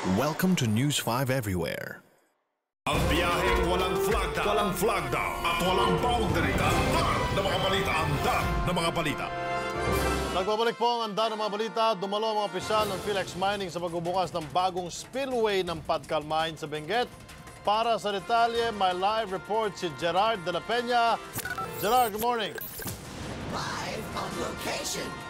Welcome to News 5 Everywhere. Ang biyaheng walang flagda, walang flagda at walang boundary. Andar ng mga balita, andar ng mga balita. Nagbabalik po ang anda ng mga balita. Dumalo ang mga opisyal ng Philex Mining sa pagbubukas ng bagong spillway ng Padcal Mine sa Benguet. Para sa detalye, may live report si Gerard de la Peña. Gerard, good morning. live on location.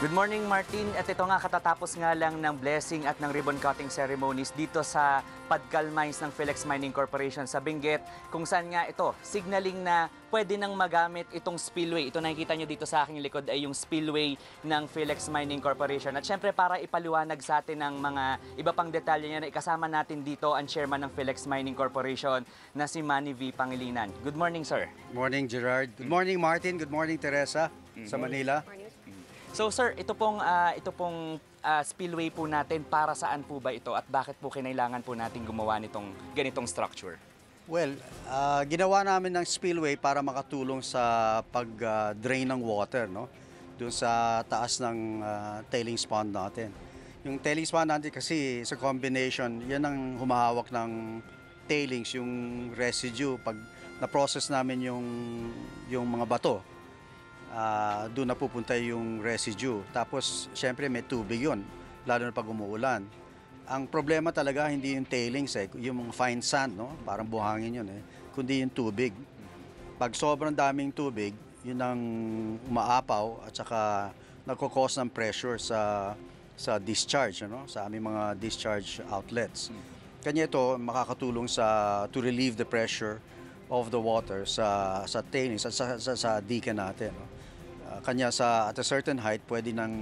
Good morning, Martin. At ito nga katatapos nga lang ng blessing at ng ribbon cutting ceremonies dito sa Padcal Mines ng Philex Mining Corporation sa Benguet, kung saan nga ito, signaling na pwede nang magamit itong spillway. Ito nakikita nyo dito sa aking likod ay yung spillway ng Philex Mining Corporation. At syempre para ipaliwanag sa atin ng mga iba pang detalye niya na ikasama natin dito ang chairman ng Philex Mining Corporation na si Manny V. Pangilinan. Good morning, sir. Morning, Gerard. Good morning, Martin. Good morning, Teresa, sa Manila. So sir, ito pong ah, ito pong ah, spillway po natin para saan po ba ito at bakit po kinailangan po natin gumawa nitong ganitong structure? Well, ah, ginawa namin ng spillway para makatulong sa pag-drain ng water, no? Doon sa taas ng ah, tailings pond natin. Yung tailings pond natin kasi sa combination, yan ang humahawak ng tailings, yung residue. Pag na-process namin yung, yung mga bato, ah, doon napupunta yung residue. Tapos, syempre may tubig yon lalo na pag umuulan. Ang problema talaga hindi yung tailings eh, yung mga fine sand, no? Parang buhangin yun eh, kundi yung tubig. Pag sobrang daming tubig, yun ang umaapaw at saka nagkakos ng pressure sa sa discharge, ano? sa aming mga discharge outlets. Kanya ito makakatulong sa to relieve the pressure of the water sa sa tailings at sa, sa, sa dike natin. No? Kanya sa at a certain height pwede nang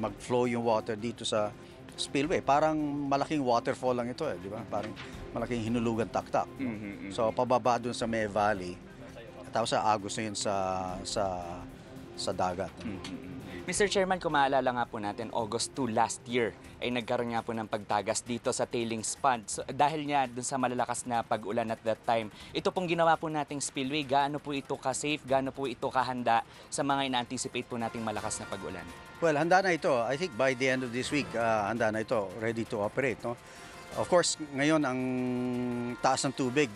mag-flow yung water dito sa spillway. Parang malaking waterfall lang ito eh, di ba? Parang malaking hinulugan taktak. no? So pababa dun sa May Valley. Tapos sa agos na yun sa sa sa dagat. no? Mr. Chairman, kung maalala nga po natin, August 2 last year ay nagkaroon nga po ng pagtagas dito sa tailings pond. So, dahil nga dun sa malalakas na pag-ulan at that time, ito pong ginawa po nating spillway, gaano po ito ka-safe, gaano po ito kahanda sa mga ina-anticipate po nating malakas na pag-ulan? Well, handa na ito. I think by the end of this week, ah, handa na ito, ready to operate. No? Of course, ngayon ang taas ng tubig,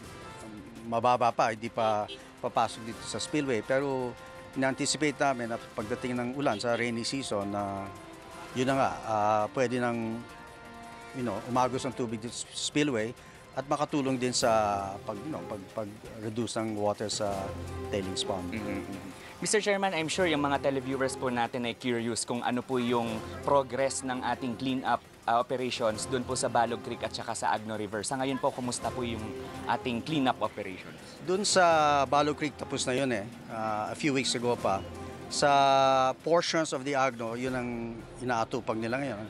mababa pa, hindi pa papasok dito sa spillway. Pero ina-anticipate namin na pagdating ng ulan sa rainy season na yun na nga, ah, pwede nang you know, umagos ang tubig dito sa spillway at makatulong din sa pag, you know, pag, pag-reduce ng water sa tailings pond. Mr. Chairman, I'm sure yung mga televiewers po natin ay curious kung ano po yung progress ng ating clean-up uh, operations doon po sa Balog Creek at saka sa Agno River. Sa ngayon po, kumusta po yung ating clean-up operations? Doon sa Balo Creek, tapos na yun eh. Ah, a few weeks ago pa. Sa portions of the Agno, yun ang inaatupag nila ngayon.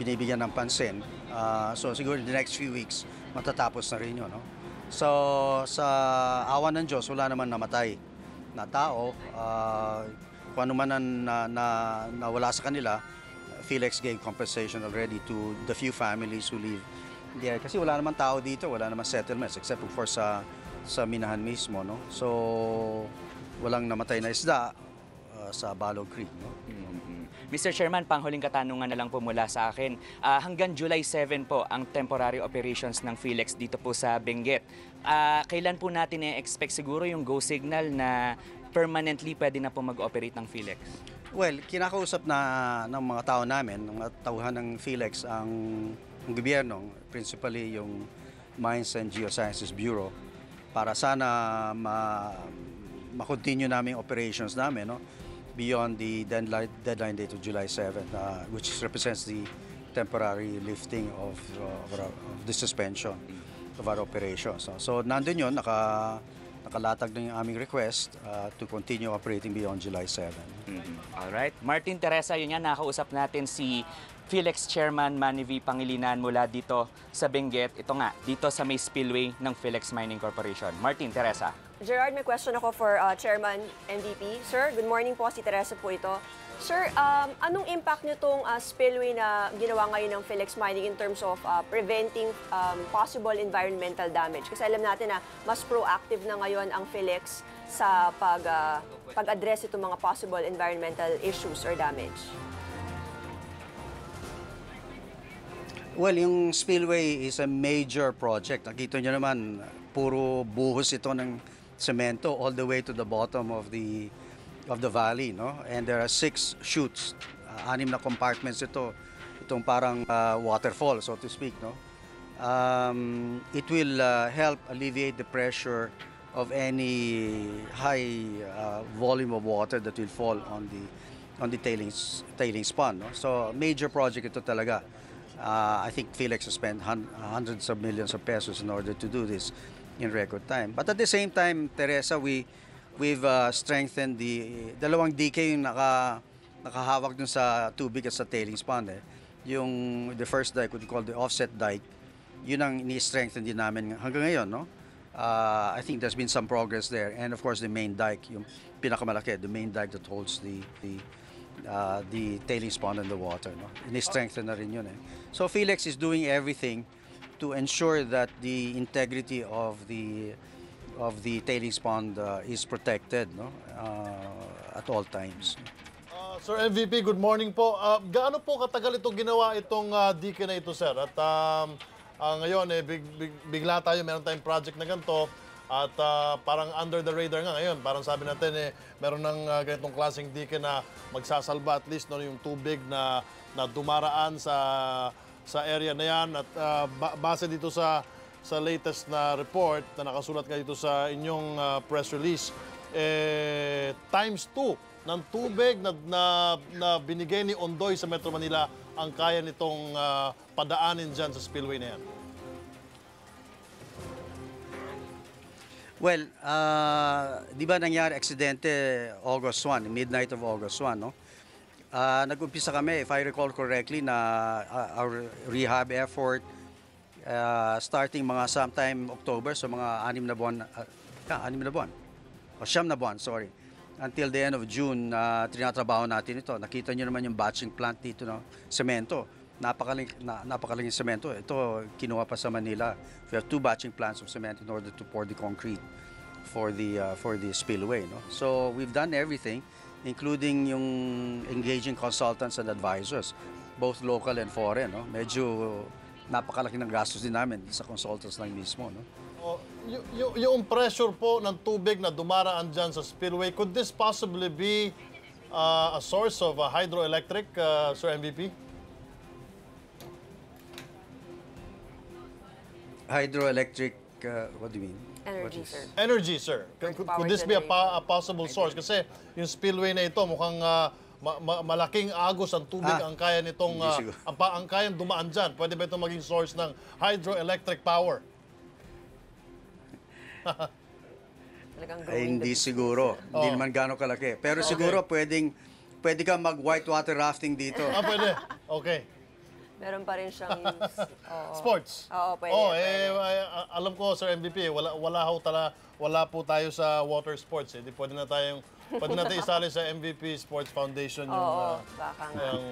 Binibigyan ng pansin. Ah, so siguro the next few weeks, matatapos na rin yun. No? So sa awan ng Diyos, wala naman namatay na tao. Ah, kung ano man ang na, na, nawala sa kanila, Felix gave compensation already to the few families who live there. Kasi wala naman tao dito, wala naman settlements except for sa sa Minahan mismo, no? So walang namatay na isda uh, sa Balog Creek, no? Mr. Chairman, panghuling katanungan na lang po mula sa akin. Ah, hanggang July 7 po ang temporary operations ng Philex dito po sa Benguet. Ah, kailan po natin i-expect siguro yung go signal na permanently pwede na po mag-operate ng Philex? Well, kinakausap na ng mga tao namin, ng mga tauhan ng Felix, ang, ang gobyerno, principally yung Mines and Geosciences Bureau, para sana ma, ma-continue namin operations namin, no? beyond the deadline, deadline date of July 7, uh, which represents the temporary lifting of, uh, of, our- of the suspension of our operations. no? So, nandun yun, naka, nakalatag na yung aming request uh, to continue operating beyond July 7. Alright. Martin Teresa, yun yan, nakausap natin si Philex Chairman Manny V. Pangilinan mula dito sa Benguet. Ito nga, dito sa may spillway ng Philex Mining Corporation. Martin Teresa. Gerard, may question ako for uh, Chairman MVP. Sir, good morning po. Si Teresa po ito. Sir, um, anong impact nyo itong uh, spillway na ginawa ngayon ng Felix Mining in terms of uh, preventing um, possible environmental damage? Kasi alam natin na mas proactive na ngayon ang Felix sa pag, uh, pag-address itong mga possible environmental issues or damage. Well, yung spillway is a major project. Nakita nyo naman, puro buhos ito ng semento all the way to the bottom of the of the valley, no? And there are six chutes, uh, anim na compartments ito. Itong parang uh, waterfall, so to speak, no? Um, it will uh, help alleviate the pressure of any high uh, volume of water that will fall on the on the tailings tailings pond. No? So major project ito talaga. Uh, I think Felix spent hun- hundreds of millions of pesos in order to do this in record time. But at the same time, Teresa, we we've uh, strengthened the dalawang DK yung naka nakahawak dun sa tubig at sa tailings pond eh. Yung the first dike, what we call the offset dike, yun ang ni-strengthen din namin hanggang ngayon, no? Uh, I think there's been some progress there. And of course, the main dike, yung pinakamalaki, the main dike that holds the the uh, the tailings pond and the water, no? Ni-strengthen na rin yun eh. So Felix is doing everything to ensure that the integrity of the of the tailings pond uh, is protected, no? Uh, at all times. Ah, Sir MVP, good morning po. Ah, gaano po katagal itong ginawa itong uh, DK na ito, sir? At um, ah, ngayon, eh, big, big- bigla tayo, meron tayong project na ganito. At ah, parang under the radar nga ngayon. Parang sabi natin, eh, meron ng ah, ganitong klaseng DK na magsasalba at least no, yung tubig na, na dumaraan sa sa area na yan. At ah, ba- base dito sa sa latest na report na nakasulat nga dito sa inyong ah, press release, eh, times 2 ng tubig na, na, na binigay ni Ondoy sa Metro Manila ang kaya nitong ah, padaanin dyan sa spillway na yan. Well, uh, di ba nangyari aksidente August 1, midnight of August 1, no? Uh, nag-umpisa kami, if I recall correctly, na uh, our rehab effort uh, starting mga sometime October, so mga anim na buwan, uh, yeah, anim na buwan, o siyam na buwan, sorry. Until the end of June, uh, tinatrabaho natin ito. Nakita nyo naman yung batching plant dito, no? Semento. Napakaling, na, napakaling semento. Ito, kinuha pa sa Manila. We have two batching plants of cement in order to pour the concrete for the uh, for the spillway. No? So we've done everything, including yung engaging consultants and advisors, both local and foreign. No? Medyo napakalaki ng gastos din namin sa consultants lang mismo. No? Y- y- yung pressure po ng tubig na dumaraan dyan sa spillway, could this possibly be ah, a source of a hydroelectric, ah, Sir MVP? Hydroelectric, uh, what do you mean? Energy, is- sir. Energy, sir. Could, could- this be a, pa- a possible source? Kasi yung spillway na ito, mukhang ah, ma- ma- malaking agos ang tubig Ah, ang kaya nitong, siguro. ang, pa- ang kayang dumaan dyan. Pwede ba ito maging source ng hydroelectric power? Talagang Ay, hindi siguro. Hindi Oh. naman gano'ng kalaki. Pero siguro pwedeng, pwede ka mag whitewater rafting dito. Ah, pwede. Okay. Meron pa rin siyang... oo. Sports. Oo, pwede, Oh, pwede. eh, alam ko, Sir MVP, wala, wala, ho tala, wala po tayo sa water sports. Eh. Di pwede na tayong, pwede natin isali sa MVP Sports Foundation yung, Oo, baka nga. yung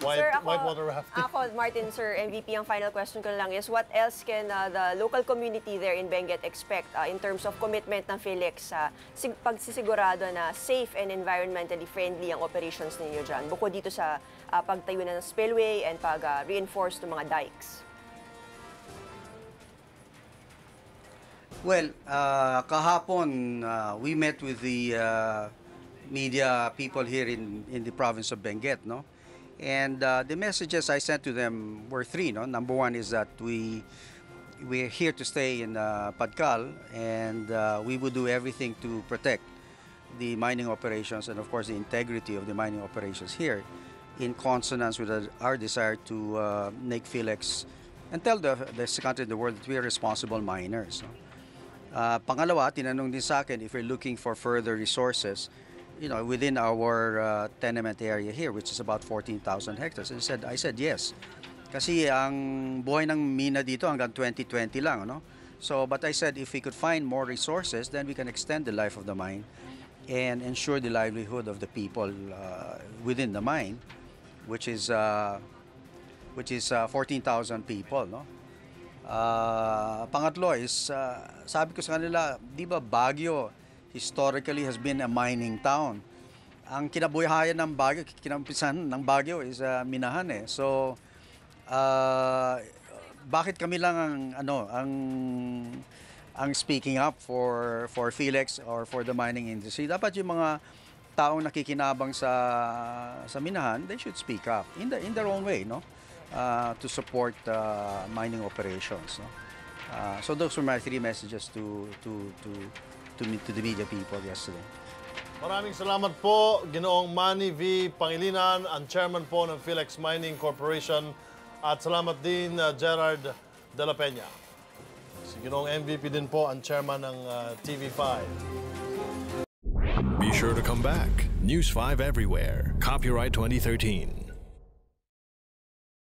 white, sir, ako, whitewater rafting. ako, Martin, Sir MVP, ang final question ko lang is what else can uh, the local community there in Benguet expect uh, in terms of commitment ng Felix sa sig- pagsisigurado na safe and environmentally friendly ang operations ninyo dyan, bukod dito sa uh, pagtayo na ng spillway and pag-reinforce ng mga dikes? Well, uh, kahapon, uh, we met with the uh, media people here in, in the province of Benguet, no? And uh, the messages I sent to them were three, no? Number one is that we we're here to stay in uh, Padcal, and uh, we would do everything to protect the mining operations and, of course, the integrity of the mining operations here, in consonance with our- desire to uh, make Felix and tell the, the country the world that we are responsible miners. No? Uh, pangalawa, tinanong din sa akin if we're looking for further resources, you know, within our uh, tenement area here, which is about 14,000 hectares. And said, I said yes. Kasi ang buhay ng mina dito hanggang 2020 lang, no? So, but I said if we could find more resources, then we can extend the life of the mine and ensure the livelihood of the people uh, within the mine, which is uh, which is uh, 14,000 people, no? Ah, pangatlo is, ah, sabi ko sa kanila, di ba Baguio historically has been a mining town. Ang kinabuhayan ng Baguio, kinampisan ng Baguio is ah, minahan eh. So, ah, bakit kami lang ang ano ang ang speaking up for for Felix or for the mining industry dapat yung mga taong nakikinabang sa sa minahan they should speak up in the in their own way no uh, to support uh, mining operations no uh, so those were my three messages to to to to, me- to the media people yesterday Maraming salamat po, Ginoong Manny V. Pangilinan, ang chairman po ng Philex Mining Corporation. At salamat din, uh, Gerard De La Peña. Si Ginoong MVP din po, ang chairman ng uh, TV5. Be sure to come back. News 5 everywhere. Copyright 2013.